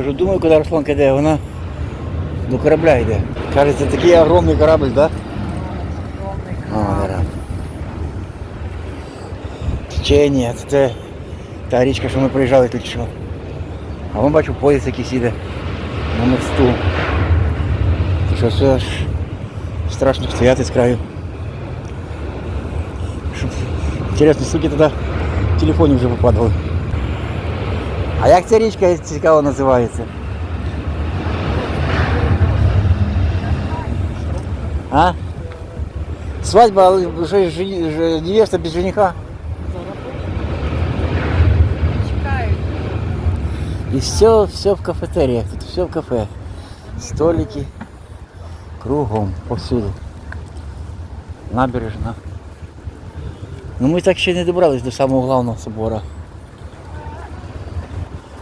Кажу, думаю, куди Русланка йде, вона до корабля йде. Каже, це такий огромний корабль, так? Да? О, да. Течення, це те, та річка, що ми приїжджали тут що. А вон бачу поїзд якийсь іде на мосту. То що все аж страшно стояти з краю. Щоб, Інтересно, скільки тоді телефонів вже попадали. А як ця річка цікаво називається? А? Свадьба, але вже жені- ж- невеста без жениха. Чекають. И все, все в кафетериях, тут все в кафе. Столики кругом, повсюду. Набережна. Ну ми так ще не добрались до самого главного собора.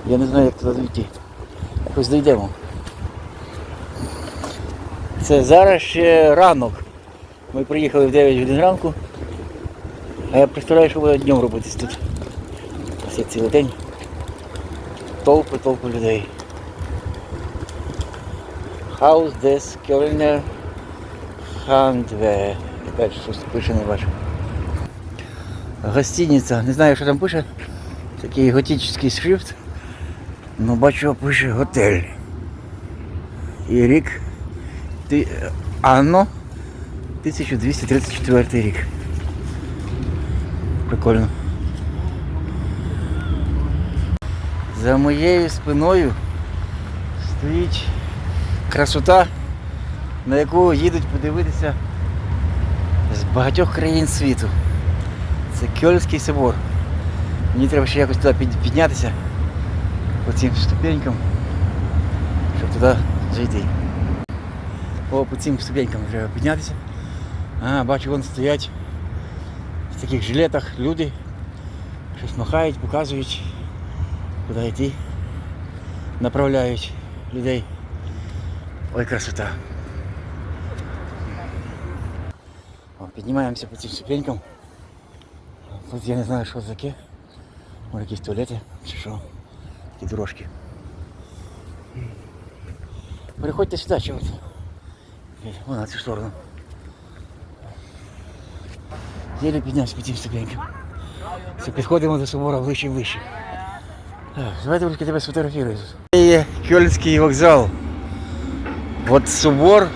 Я не знаю, як туди дійти. Якось дійдемо. Це зараз ще ранок. Ми приїхали в 9 годин ранку. А я представляю, що буде днем робитись тут. Це цілий день толпи, толпи людей. Haus des Kölner Handwe. Опять щось пише, не бачу. Гостиниця. Не знаю, що там пише. Такий готичний шрифт. Ну бачу, пише готель. І рік. Ти... Анно 1234 рік. Прикольно. За моєю спиною стоїть красота, на яку їдуть подивитися з багатьох країн світу. Це Кьольський собор. Мені треба ще якось туди піднятися по цим ступенькам, щоб туди зайти. О, по цим ступенькам треба піднятися. А, бачу, вон стоять в таких жилетах люди, щось махають, показують куди йти. Направляють людей. Ой, красота. О, піднімаємося по цим ступенькам. Тут я не знаю, що це таке. Може якісь туалети чи що. Такі дорожки. Переходьте сюди, чого. Вон на цю сторону. Єлі піднявся по цим ступенькам. Все, підходимо до собора вище і вище. Так, давай трошки тебе сфотографірую. Це є Кьольський вокзал. От собор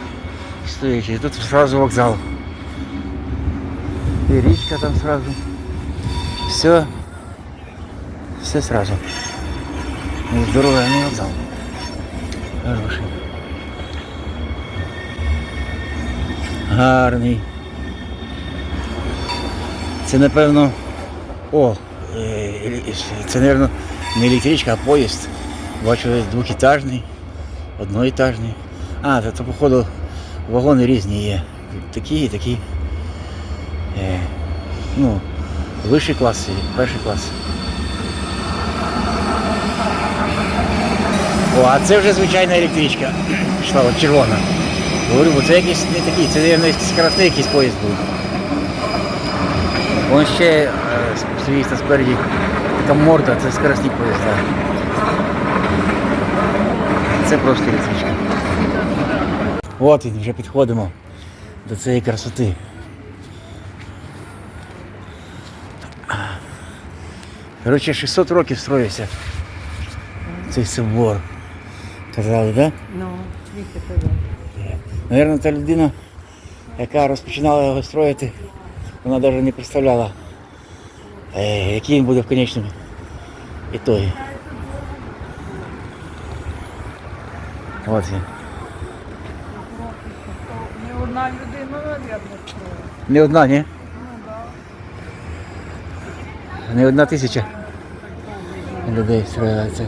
стоїть, і тут сразу вокзал. І річка там сразу. Все. Все сразу. Ну, здоровий вокзал. Хороший. Гарний. Це напевно. О, е, це, напевно, не електричка, а поїзд. Бачу, двохітажний, одноетажний. А, то, то походу вагони різні є. Такі і такі. Е, ну, вищий клас і перший клас. О, а це вже звичайна електричка. Пішла от червона. Говорю, бо це якийсь не такий, це мабуть, скоростний якийсь поїзд був. Вон ще е, там спереді така морда, це скоростний поїзд. Да. Це просто електричка. От він, вже підходимо до цієї красоти. Коротше, 600 років строївся цей собор. Казали, так? Да? Ну, звідки туди. Наверно, та людина, яка розпочинала його строїти, вона навіть не представляла, е, який він буде в конечному ітогі. От він. Не одна людина, навірно, строїть. Не одна, ні? Ну. Не одна тисяча людей строїла це.